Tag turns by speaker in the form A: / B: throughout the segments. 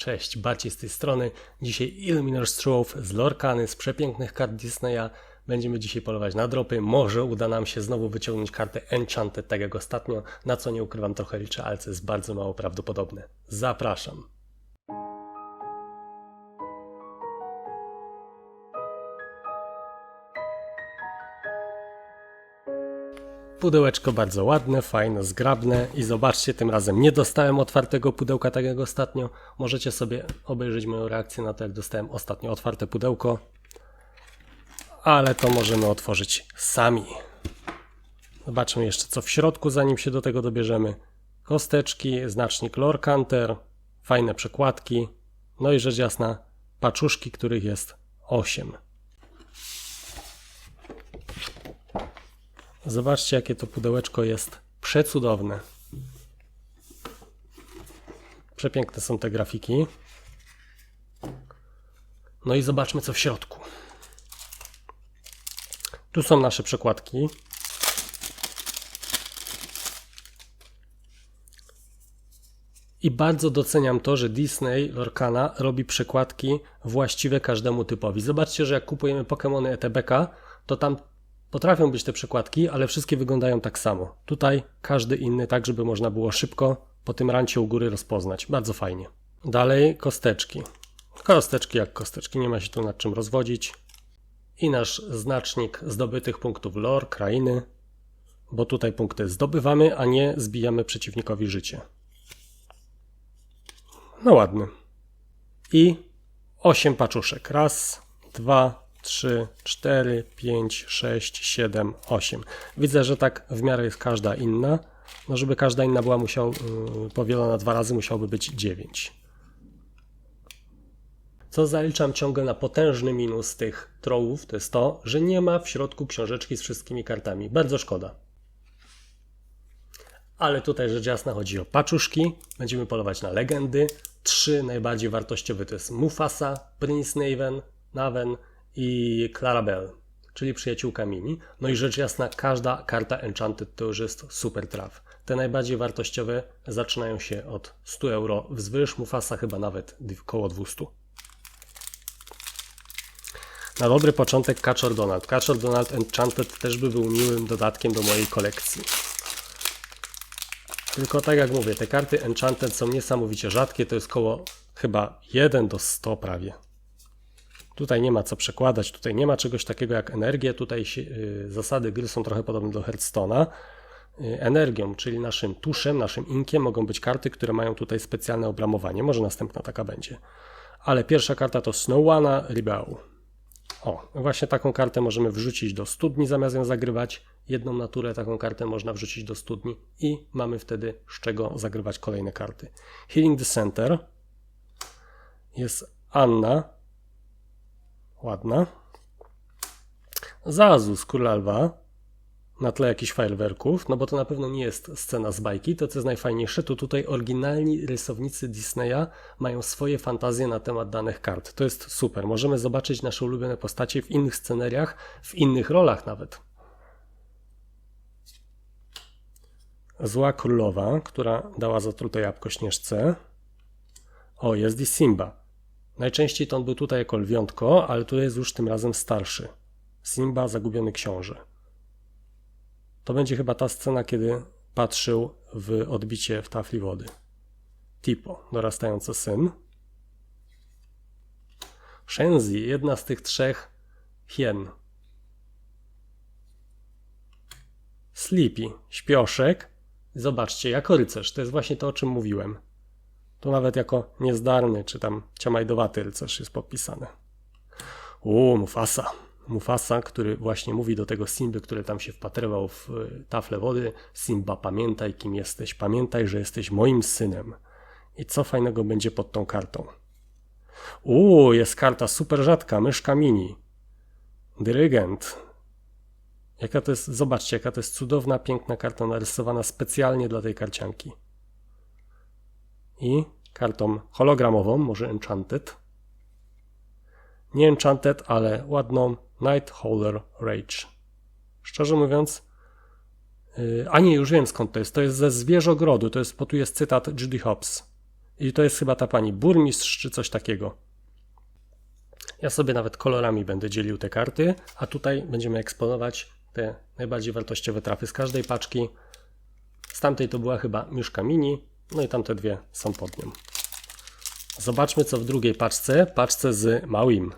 A: Cześć, Barciej z tej strony. Dzisiaj Illuminor Strofe z Lorkany, z przepięknych kart Disneya. Będziemy dzisiaj polować na dropy. Może uda nam się znowu wyciągnąć kartę Enchanted, tak jak ostatnio, na co nie ukrywam trochę liczę, ale co jest bardzo mało prawdopodobne. Zapraszam. Pudełeczko bardzo ładne, fajne, zgrabne i zobaczcie, tym razem nie dostałem otwartego pudełka tak jak ostatnio. Możecie sobie obejrzeć moją reakcję na to, jak dostałem ostatnio otwarte pudełko. Ale to możemy otworzyć sami. Zobaczmy jeszcze co w środku, zanim się do tego dobierzemy. Kosteczki, znacznik Lore Canter, fajne przekładki, no i rzecz jasna, paczuszki, których jest 8. Zobaczcie, jakie to pudełeczko jest przecudowne. Przepiękne są te grafiki. No i zobaczmy, co w środku. Tu są nasze przekładki. I bardzo doceniam to, że Disney Lorcana robi przekładki właściwe każdemu typowi. Zobaczcie, że jak kupujemy Pokémony ETBK, to tam Potrafią być te przekładki, ale wszystkie wyglądają tak samo. Tutaj każdy inny, tak żeby można było szybko po tym rancie u góry rozpoznać. Bardzo fajnie. Dalej kosteczki. Kosteczki jak kosteczki, nie ma się tu nad czym rozwodzić. I nasz znacznik zdobytych punktów lore, krainy, bo tutaj punkty zdobywamy, a nie zbijamy przeciwnikowi życie. No ładny. I 8 paczuszek. Raz, dwa, 3, 4, 5, 6, 7, 8. Widzę, że tak w miarę jest każda inna. No, żeby każda inna była musiał, yy, powielona dwa razy, musiałoby być 9. Co zaliczam ciągle na potężny minus tych trollów, to jest to, że nie ma w środku książeczki z wszystkimi kartami. Bardzo szkoda. Ale tutaj rzecz jasna chodzi o paczuszki. Będziemy polować na legendy. Trzy najbardziej wartościowe to jest Mufasa, Prince Naven, Naven i Clarabelle, czyli przyjaciółka Mini. No i rzecz jasna, każda karta Enchanted to już jest super traf. Te najbardziej wartościowe zaczynają się od 100 euro wzwyż, Mufasa chyba nawet około 200. Na dobry początek Kaczor Donald. Kaczor Donald Enchanted też by był miłym dodatkiem do mojej kolekcji. Tylko tak jak mówię, te karty Enchanted są niesamowicie rzadkie, to jest koło chyba 1 do 100 prawie. Tutaj nie ma co przekładać, tutaj nie ma czegoś takiego jak energię, tutaj y, zasady gry są trochę podobne do Hearthstone'a. Y, energią, czyli naszym tuszem, naszym inkiem mogą być karty, które mają tutaj specjalne obramowanie. Może następna taka będzie. Ale pierwsza karta to Snowwana Rebel. O, właśnie taką kartę możemy wrzucić do studni zamiast ją zagrywać. Jedną naturę taką kartę można wrzucić do studni i mamy wtedy z czego zagrywać kolejne karty. Healing the Center jest Anna, Ładna. Zazus Króla na tle jakichś fajerwerków, no bo to na pewno nie jest scena z bajki. To, co jest najfajniejsze, to tutaj oryginalni rysownicy Disneya mają swoje fantazje na temat danych kart. To jest super. Możemy zobaczyć nasze ulubione postacie w innych scenariach, w innych rolach nawet. Zła królowa, która dała zatrute jabłko śnieżce. O, jest i Simba. Najczęściej to on był tutaj jako lwiątko, ale tu jest już tym razem starszy. Simba, zagubiony książę. To będzie chyba ta scena, kiedy patrzył w odbicie w tafli wody. Tipo, dorastający syn. Shenzi, jedna z tych trzech hien. Sleepy, śpioszek. Zobaczcie, jako rycerz, to jest właśnie to, o czym mówiłem. Tu nawet jako niezdarny, czy tam ciamajdowaty rycerz jest podpisane. U, Mufasa. Mufasa, który właśnie mówi do tego Simby, który tam się wpatrywał w y, tafle wody. Simba, pamiętaj kim jesteś, pamiętaj, że jesteś moim synem. I co fajnego będzie pod tą kartą? U, jest karta super rzadka, myszka mini. Dyrygent. Jaka to jest, zobaczcie, jaka to jest cudowna, piękna karta narysowana specjalnie dla tej karcianki i kartą hologramową, może Enchanted. Nie Enchanted, ale ładną Night Howler Rage. Szczerze mówiąc, yy, a nie, już wiem skąd to jest. To jest ze Zwierzogrodu, to jest, bo tu jest cytat Judy Hobbs. I to jest chyba ta pani burmistrz czy coś takiego. Ja sobie nawet kolorami będę dzielił te karty, a tutaj będziemy eksponować te najbardziej wartościowe trafy z każdej paczki. Z tamtej to była chyba miszka mini, no i tamte dwie są pod nią. Zobaczmy co w drugiej paczce, paczce z małym.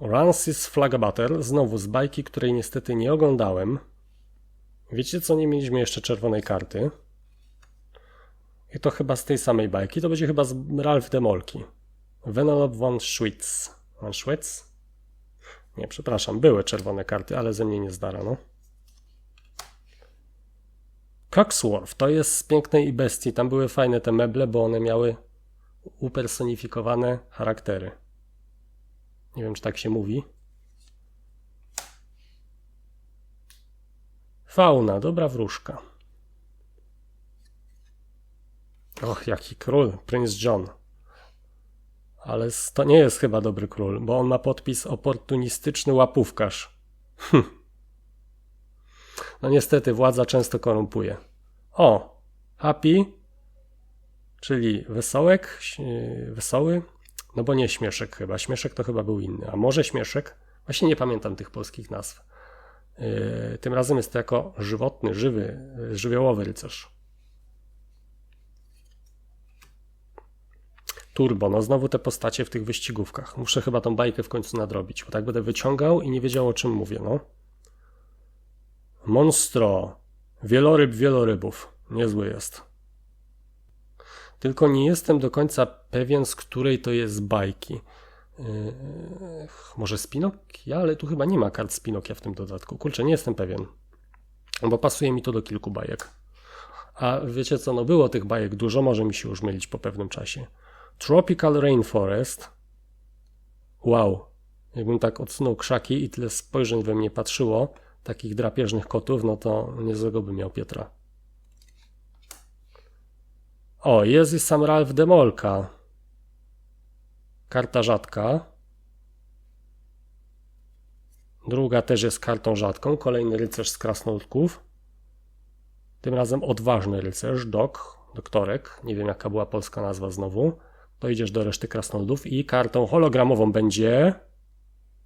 A: Rancis Flagabater, znowu z bajki, której niestety nie oglądałem. Wiecie co, nie mieliśmy jeszcze czerwonej karty. I to chyba z tej samej bajki, to będzie chyba z Ralph Demolki. Venolop von Schwitz. Schwitz? Nie, przepraszam, były czerwone karty, ale ze mnie nie zdarano. Coxworth to jest z Pięknej i Bestii. Tam były fajne te meble, bo one miały upersonifikowane charaktery. Nie wiem, czy tak się mówi. Fauna, dobra wróżka. Och, jaki król, Prince John. Ale to nie jest chyba dobry król, bo on ma podpis oportunistyczny łapówkarz. Hm. No niestety, władza często korumpuje. O, happy, czyli wesołek, wesoły, no bo nie śmieszek chyba. Śmieszek to chyba był inny. A może śmieszek? Właśnie nie pamiętam tych polskich nazw. Yy, tym razem jest to jako żywotny, żywy, żywiołowy rycerz. Turbo, no znowu te postacie w tych wyścigówkach. Muszę chyba tą bajkę w końcu nadrobić, bo tak będę wyciągał i nie wiedział o czym mówię, no. Monstro. Wieloryb wielorybów. Niezły jest. Tylko nie jestem do końca pewien, z której to jest bajki. Yy, może Spinokia, ale tu chyba nie ma kart Spinokia w tym dodatku. Kurczę, nie jestem pewien, bo pasuje mi to do kilku bajek. A wiecie co, no było tych bajek dużo, może mi się już mylić po pewnym czasie. Tropical Rainforest. Wow. Jakbym tak odsunął krzaki i tyle spojrzeń we mnie patrzyło, takich drapieżnych kotów, no to niezłego by miał Pietra. O, jest i sam Ralph Demolka. Karta rzadka. Druga też jest kartą rzadką. Kolejny rycerz z krasnoludków. Tym razem odważny rycerz, dok, doktorek. Nie wiem jaka była polska nazwa znowu. Dojdziesz do reszty krasnoludów i kartą hologramową będzie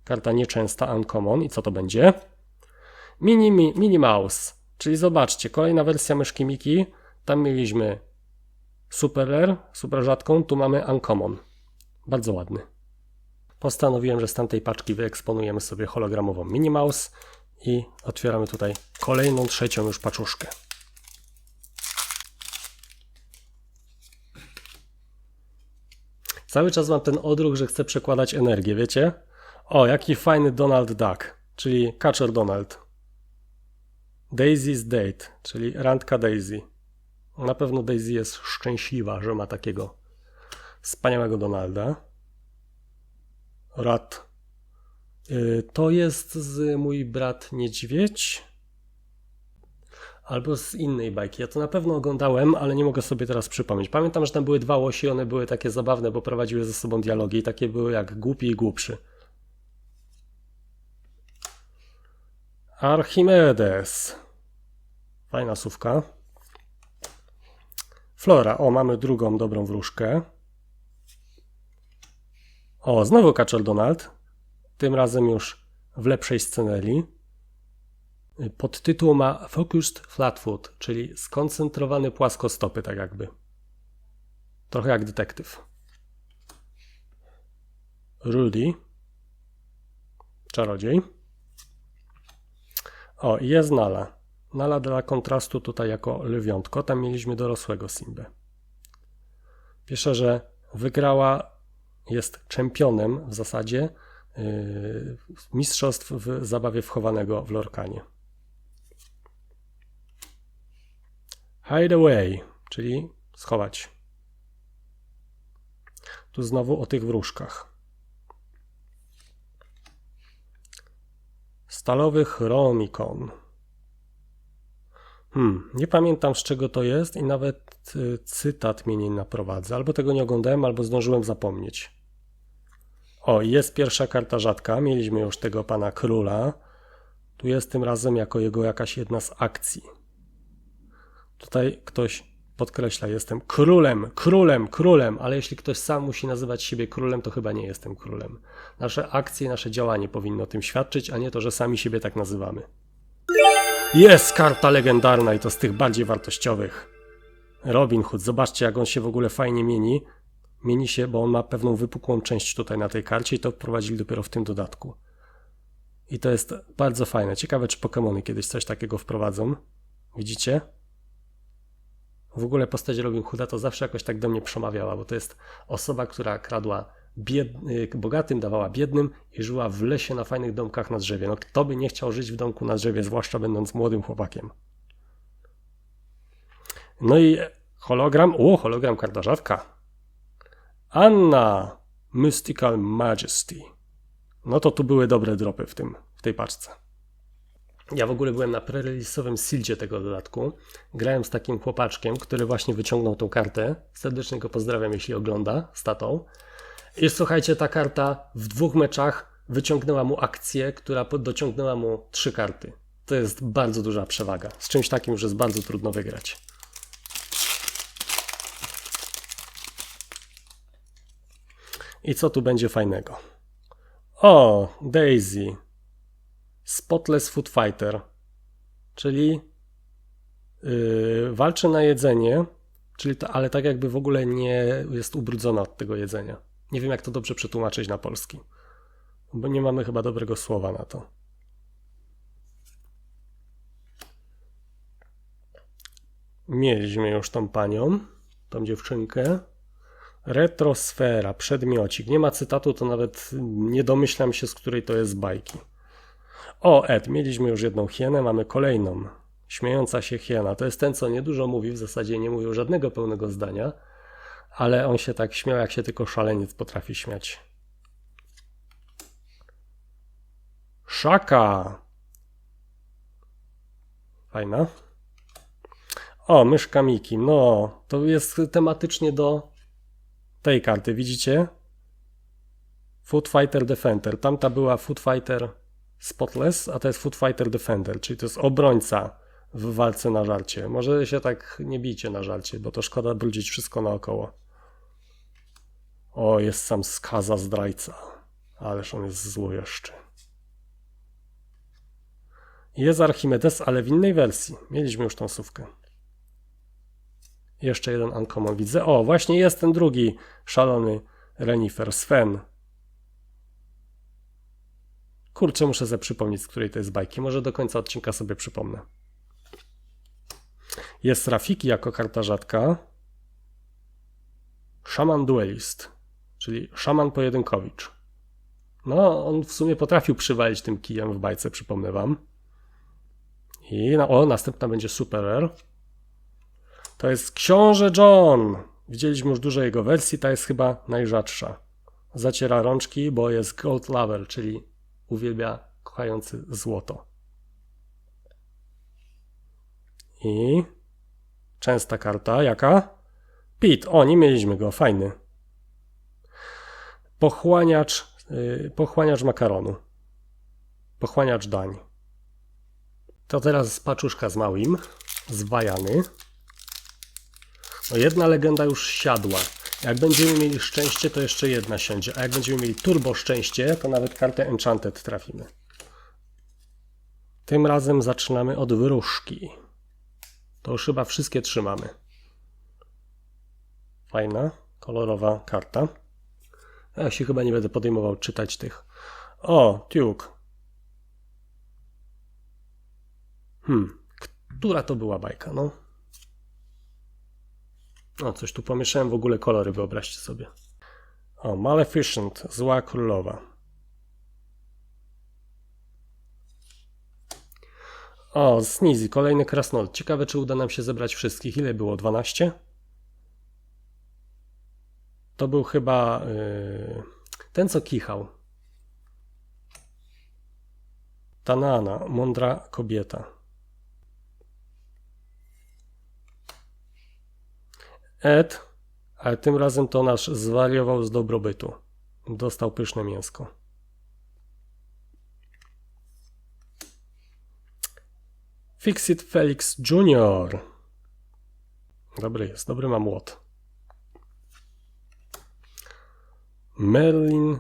A: karta nieczęsta, uncommon. I co to będzie? Mini, mini Mouse. Czyli zobaczcie, kolejna wersja myszki Miki. Tam mieliśmy Super Rare, super rzadką, tu mamy Uncommon. Bardzo ładny. Postanowiłem, że z tamtej paczki wyeksponujemy sobie hologramową Minnie Mouse i otwieramy tutaj kolejną, trzecią już paczuszkę. Cały czas mam ten odruch, że chcę przekładać energię, wiecie? O, jaki fajny Donald Duck, czyli Catcher Donald. Daisy's Date, czyli randka Daisy. Na pewno Daisy jest szczęśliwa, że ma takiego wspaniałego Donalda. Rat. Y, to jest z mój brat niedźwiedź. Albo z innej bajki. Ja to na pewno oglądałem, ale nie mogę sobie teraz przypomnieć. Pamiętam, że tam były dwa łosi, one były takie zabawne, bo prowadziły ze sobą dialogi i takie były jak głupi i głupszy. Archimedes. Fajna słówka. Flora. O, mamy drugą dobrą wróżkę. O, znowu Kaczor Donald. Tym razem już w lepszej scenerii. Podtytuł ma Focused Flatfoot, czyli skoncentrowany płaskostopy, tak jakby. Trochę jak detektyw. Rudy. Czarodziej. O, jest Nala. Nala dla kontrastu tutaj jako lwiątko. Tam mieliśmy dorosłego Simbę. Pisze, że wygrała, jest czempionem w zasadzie yy, mistrzostw w zabawie wchowanego w Lorkanie. Hide away, czyli schować. Tu znowu o tych wróżkach. Stalowy chromikon. Hmm, nie pamiętam z czego to jest i nawet y, cytat mnie nie naprowadza. Albo tego nie oglądałem, albo zdążyłem zapomnieć. O, jest pierwsza karta rzadka. Mieliśmy już tego pana króla. Tu jest tym razem jako jego jakaś jedna z akcji. Tutaj ktoś podkreśla, jestem królem, królem, królem, ale jeśli ktoś sam musi nazywać siebie królem, to chyba nie jestem królem. Nasze akcje, nasze działanie powinno o tym świadczyć, a nie to, że sami siebie tak nazywamy. Jest karta legendarna i to z tych bardziej wartościowych. Robin Hood, zobaczcie jak on się w ogóle fajnie mieni. Mieni się, bo on ma pewną wypukłą część tutaj na tej karcie i to wprowadzili dopiero w tym dodatku. I to jest bardzo fajne. Ciekawe, czy Pokémony kiedyś coś takiego wprowadzą. Widzicie? W ogóle postać Robin Hooda to zawsze jakoś tak do mnie przemawiała, bo to jest osoba, która kradła bied... bogatym, dawała biednym i żyła w lesie na fajnych domkach na drzewie. No kto by nie chciał żyć w domku na drzewie, zwłaszcza będąc młodym chłopakiem. No i hologram, o, hologram karta rzadka. Anna Mystical Majesty. No to tu były dobre dropy w, tym, w tej paczce. Ja w ogóle byłem na prerelease'owym sildzie tego dodatku. Grałem z takim chłopaczkiem, który właśnie wyciągnął tą kartę. Serdecznie go pozdrawiam, jeśli ogląda, z tatą. I słuchajcie, ta karta w dwóch meczach wyciągnęła mu akcję, która dociągnęła mu trzy karty. To jest bardzo duża przewaga. Z czymś takim już jest bardzo trudno wygrać. I co tu będzie fajnego? O, Daisy. Spotless Food Fighter. Czyli yy, walczy na jedzenie, czyli to, ale tak jakby w ogóle nie jest ubrudzona od tego jedzenia. Nie wiem, jak to dobrze przetłumaczyć na polski, bo nie mamy chyba dobrego słowa na to. Mieliśmy już tą panią, tą dziewczynkę. Retrosfera, przedmiocik. Nie ma cytatu, to nawet nie domyślam się, z której to jest bajki. O, Ed, mieliśmy już jedną hienę, mamy kolejną. Śmiejąca się hiena. To jest ten, co niedużo mówi, w zasadzie nie mówił żadnego pełnego zdania, ale on się tak śmiał, jak się tylko szaleniec potrafi śmiać. Szaka. Fajna. O, myszka Miki. No, to jest tematycznie do tej karty, widzicie? Food Fighter Defender. Tamta była Food Fighter Spotless, a to jest Food Fighter Defender, czyli to jest obrońca w walce na żarcie. Może się tak nie bijcie na żarcie, bo to szkoda brudzić wszystko naokoło. O, jest sam skaza zdrajca. Ależ on jest zły jeszcze. Jest Archimedes, ale w innej wersji. Mieliśmy już tą sówkę. Jeszcze jeden Uncommon widzę. O, właśnie jest ten drugi szalony renifer, Sven. Kurczę, muszę sobie przypomnieć, z której to jest bajki. Może do końca odcinka sobie przypomnę. Jest Rafiki jako karta rzadka. Szaman Duelist, czyli szaman pojedynkowicz. No, on w sumie potrafił przywalić tym kijem w bajce, przypomnę wam. I na, o, następna będzie Super Rare. To jest Książę John. Widzieliśmy już dużo jego wersji, ta jest chyba najrzadsza. Zaciera rączki, bo jest Gold Lover, czyli uwielbia kochający złoto. I częsta karta, jaka? Pit, o, nie mieliśmy go, fajny. Pochłaniacz, yy, pochłaniacz makaronu. Pochłaniacz dań. To teraz paczuszka z małym, zwajany. No jedna legenda już siadła. Jak będziemy mieli szczęście, to jeszcze jedna siądzie. A jak będziemy mieli turbo szczęście, to nawet kartę Enchanted trafimy. Tym razem zaczynamy od wróżki. To już chyba wszystkie trzymamy. Fajna, kolorowa karta. Ja się chyba nie będę podejmował czytać tych. O, Duke. Hmm, która to była bajka, no? O, coś tu pomieszałem w ogóle kolory, wyobraźcie sobie. O, Maleficent, zła królowa. O, Sneezy, kolejny krasnolud. Ciekawe, czy uda nam się zebrać wszystkich. Ile było? 12? To był chyba yy, ten, co kichał. Tanana, mądra kobieta. Ed, ale tym razem to nasz zwariował z dobrobytu. dostał pyszne mięsko. Fixit Felix Jr. Dobry jest, dobry ma młot. Merlin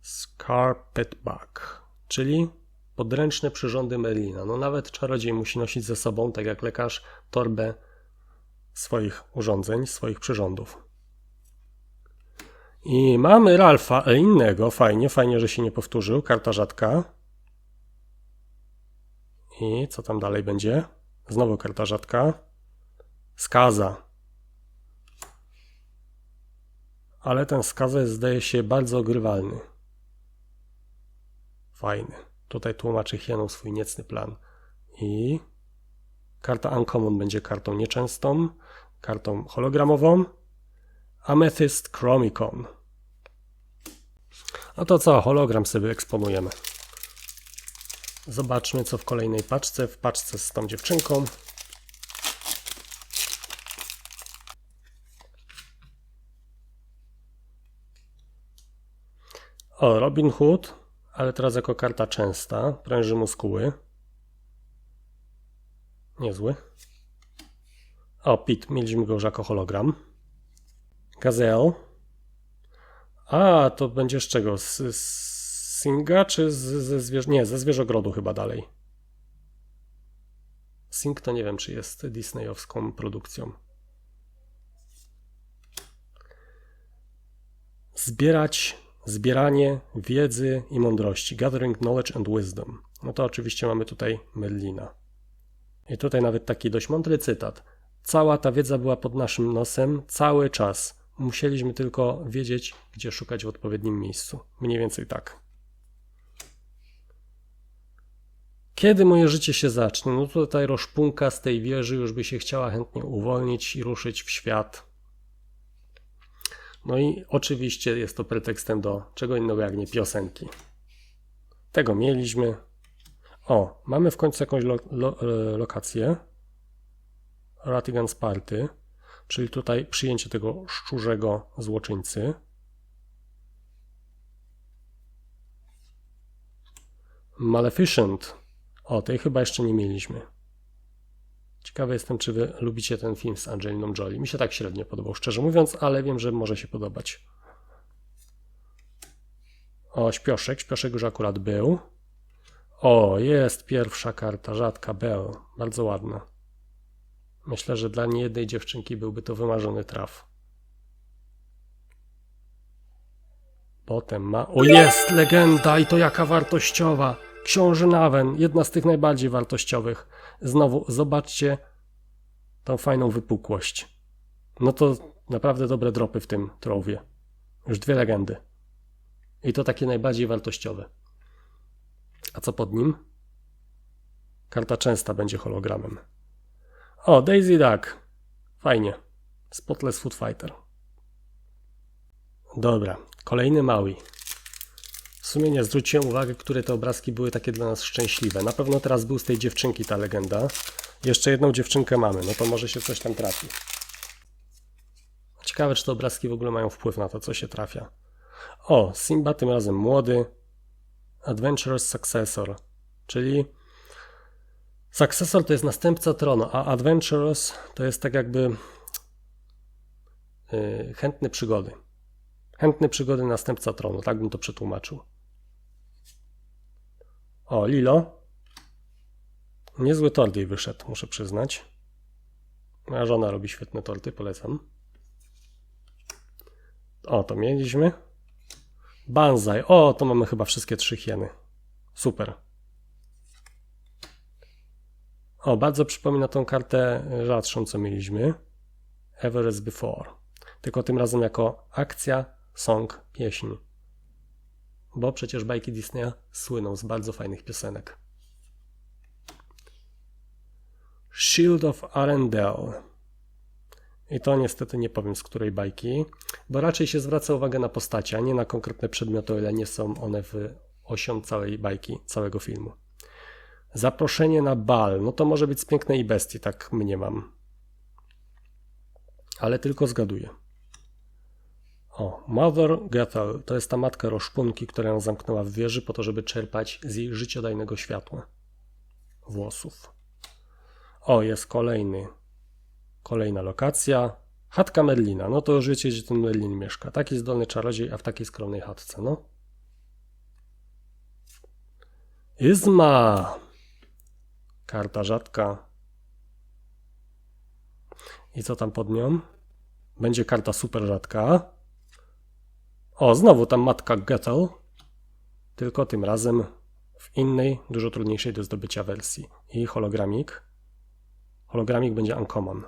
A: Scarpetback, czyli podręczne przyrządy Merlina. No nawet czarodziej musi nosić ze sobą, tak jak lekarz, torbę swoich urządzeń, swoich przyrządów. I mamy Ralfa e, innego, fajnie, fajnie, że się nie powtórzył, karta rzadka. I co tam dalej będzie? Znowu karta rzadka. Skaza. Ale ten skaza jest, zdaje się, bardzo ogrywalny. Fajny. Tutaj tłumaczy Hieną swój niecny plan. I karta Uncommon będzie kartą nieczęstą, kartą hologramową. Amethyst Chromicon. No to co, hologram sobie eksponujemy. Zobaczmy, co w kolejnej paczce. W paczce z tą dziewczynką. O, Robin Hood, ale teraz jako karta częsta. Pręży muskuły. Niezły. O, Pit, mieliśmy go już jako hologram. Gazelle. A, to będzie z czego? Z, z Singa, czy ze zwierz... Nie, ze zwierzogrodu chyba dalej. Sing to nie wiem, czy jest disneyowską produkcją. Zbierać, zbieranie wiedzy i mądrości. Gathering knowledge and wisdom. No to oczywiście mamy tutaj Merlina. I tutaj nawet taki dość mądry cytat. Cała ta wiedza była pod naszym nosem cały czas. Musieliśmy tylko wiedzieć, gdzie szukać w odpowiednim miejscu. Mniej więcej tak. Kiedy moje życie się zacznie? No tutaj roszpunka z tej wieży już by się chciała chętnie uwolnić i ruszyć w świat. No i oczywiście jest to pretekstem do czego innego jak nie piosenki. Tego mieliśmy. O, mamy w końcu jakąś lo, lo, e, lokację. Ratigan's Party, czyli tutaj przyjęcie tego szczurzego złoczyńcy. Maleficent o, tej chyba jeszcze nie mieliśmy. Ciekawy jestem, czy wy lubicie ten film z Angeliną Jolie. Mi się tak średnio podobał, szczerze mówiąc, ale wiem, że może się podobać. O, śpioszek. Śpioszek już akurat był. O, jest pierwsza karta, rzadka Bell. Bardzo ładna. Myślę, że dla niejednej dziewczynki byłby to wymarzony traf. Potem ma... O, jest legenda i to jaka wartościowa! Książę Nawen, jedna z tych najbardziej wartościowych. Znowu, zobaczcie tą fajną wypukłość. No to naprawdę dobre dropy w tym trowie. Już dwie legendy. I to takie najbardziej wartościowe. A co pod nim? Karta częsta będzie hologramem. O, Daisy Duck. Fajnie. Spotless Food Fighter. Dobra, kolejny mały. W sumie nie zwróciłem uwagi, które te obrazki były takie dla nas szczęśliwe. Na pewno teraz był z tej dziewczynki ta legenda. Jeszcze jedną dziewczynkę mamy, no to może się coś tam trafi. Ciekawe, czy te obrazki w ogóle mają wpływ na to, co się trafia. O, Simba tym razem młody. Adventurous Successor, czyli Successor to jest następca tronu, a Adventurous to jest tak jakby yy, chętny przygody. Chętny przygody następca tronu, tak bym to przetłumaczył. O, Lilo. Niezły tort jej wyszedł, muszę przyznać. Moja żona robi świetne torty, polecam. O, to mieliśmy. Banzai. O, to mamy chyba wszystkie trzy hieny. Super. O, bardzo przypomina tą kartę rzadszą, co mieliśmy. Ever as before. Tylko tym razem jako akcja, song, pieśń bo przecież bajki Disneya słyną z bardzo fajnych piosenek. Shield of Arendelle. I to niestety nie powiem z której bajki, bo raczej się zwraca uwagę na postacie, a nie na konkretne przedmioty, o ile nie są one w osią całej bajki, całego filmu. Zaproszenie na bal, no to może być z pięknej bestii, tak mnie mam. Ale tylko zgaduję. O, Mother Gethel to jest ta matka roszpunki, która ją zamknęła w wieży po to, żeby czerpać z jej życiodajnego światła. Włosów. O, jest kolejny. Kolejna lokacja. Chatka Merlina. No to już wiecie, gdzie ten Merlin mieszka. Taki zdolny czarodziej, a w takiej skromnej chatce, no. Izma. Karta rzadka. I co tam pod nią? Będzie karta super rzadka. O, znowu tam matka Gethel. Tylko tym razem w innej, dużo trudniejszej do zdobycia wersji. I hologramik. Hologramik będzie uncommon.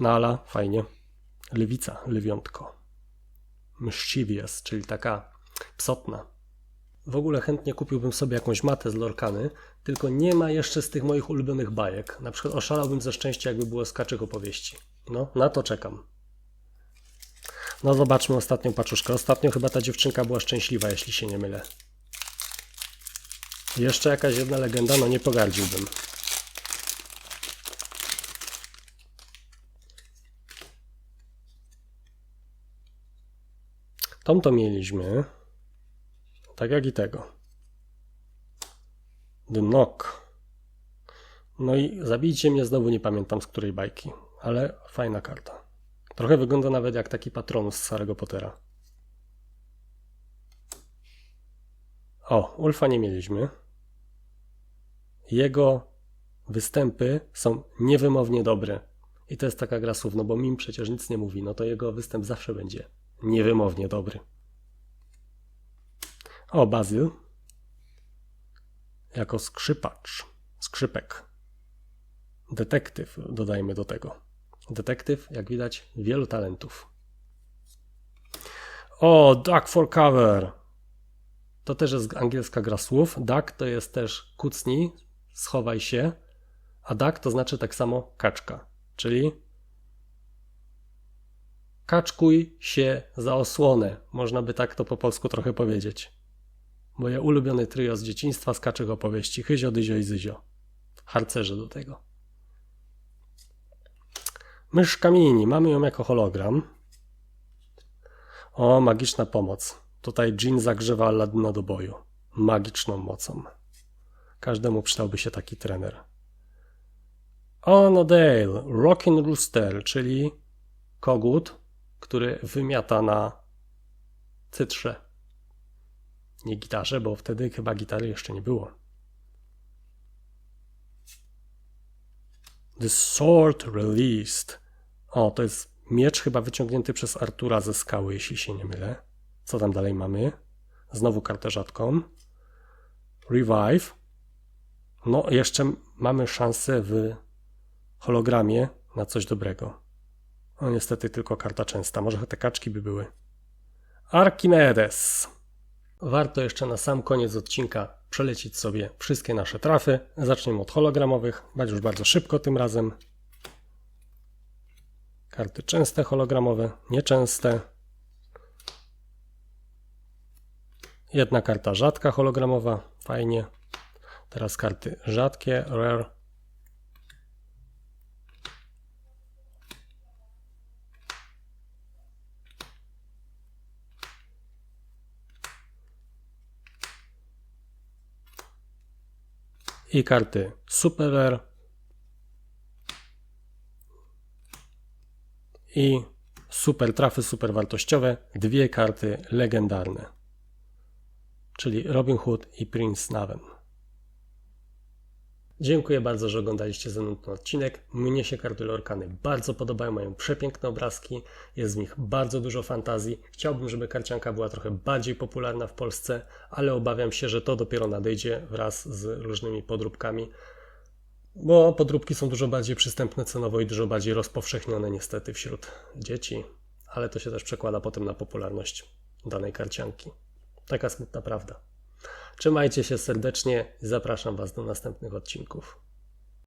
A: Nala, fajnie. Lwica, lwiątko. Mischievous, czyli taka psotna. W ogóle chętnie kupiłbym sobie jakąś matę z Lorkany, tylko nie ma jeszcze z tych moich ulubionych bajek. Na przykład oszalałbym ze szczęścia, jakby było z kaczych opowieści. No, na to czekam. No zobaczmy ostatnią paczuszkę. Ostatnio chyba ta dziewczynka była szczęśliwa, jeśli się nie mylę. Jeszcze jakaś jedna legenda, no nie pogardziłbym. Tom to mieliśmy. Tak jak i tego. Knock. No i zabijcie mnie, znowu nie pamiętam z której bajki, ale fajna karta. Trochę wygląda nawet jak taki patronus z Harry'ego Pottera. O, Ulfa nie mieliśmy. Jego występy są niewymownie dobre. I to jest taka gra słów, no bo Mim przecież nic nie mówi, no to jego występ zawsze będzie niewymownie dobry. O, Bazyl. Jako skrzypacz. Skrzypek. Detektyw, dodajmy do tego. Detektyw, jak widać, wielu talentów. O, Duck for cover. To też jest angielska gra słów. Duck to jest też kucnij, schowaj się, a duck to znaczy tak samo kaczka, czyli kaczkuj się za osłonę. Można by tak to po polsku trochę powiedzieć. Moje ulubione trio z dzieciństwa z kaczych opowieści. Hyzio, Dyzio i Zyzio. Harcerze do tego. Mysz kamieni. Mamy ją jako hologram. O, magiczna pomoc. Tutaj Jean zagrzewa Aladdina do boju. Magiczną mocą. Każdemu przydałby się taki trener. Onodale, Rockin' Rooster, czyli kogut, który wymiata na cytrze. Nie gitarze, bo wtedy chyba gitary jeszcze nie było. The Sword Released. O, to jest miecz chyba wyciągnięty przez Artura ze skały, jeśli się nie mylę. Co tam dalej mamy? Znowu kartę rzadką. Revive. No, jeszcze mamy szansę w hologramie na coś dobrego. No niestety tylko karta częsta. Może te kaczki by były. Archimedes. Warto jeszcze na sam koniec odcinka przelecić sobie wszystkie nasze trafy. Zaczniemy od hologramowych. Już bardzo szybko tym razem. Karty częste hologramowe, nieczęste. Jedna karta rzadka hologramowa, fajnie. Teraz karty rzadkie, rare. I karty super rare. I super trafy, super wartościowe, dwie karty legendarne. Czyli Robin Hood i Prince Naven. Dziękuję bardzo, że oglądaliście ze mną ten odcinek. Mnie się karty Lorkany bardzo podobają, mają przepiękne obrazki, jest w nich bardzo dużo fantazji. Chciałbym, żeby karcianka była trochę bardziej popularna w Polsce, ale obawiam się, że to dopiero nadejdzie wraz z różnymi podróbkami, bo podróbki są dużo bardziej przystępne cenowo i dużo bardziej rozpowszechnione niestety wśród dzieci, ale to się też przekłada potem na popularność danej karcianki. Taka smutna prawda. Trzymajcie się serdecznie i zapraszam Was do następnych odcinków.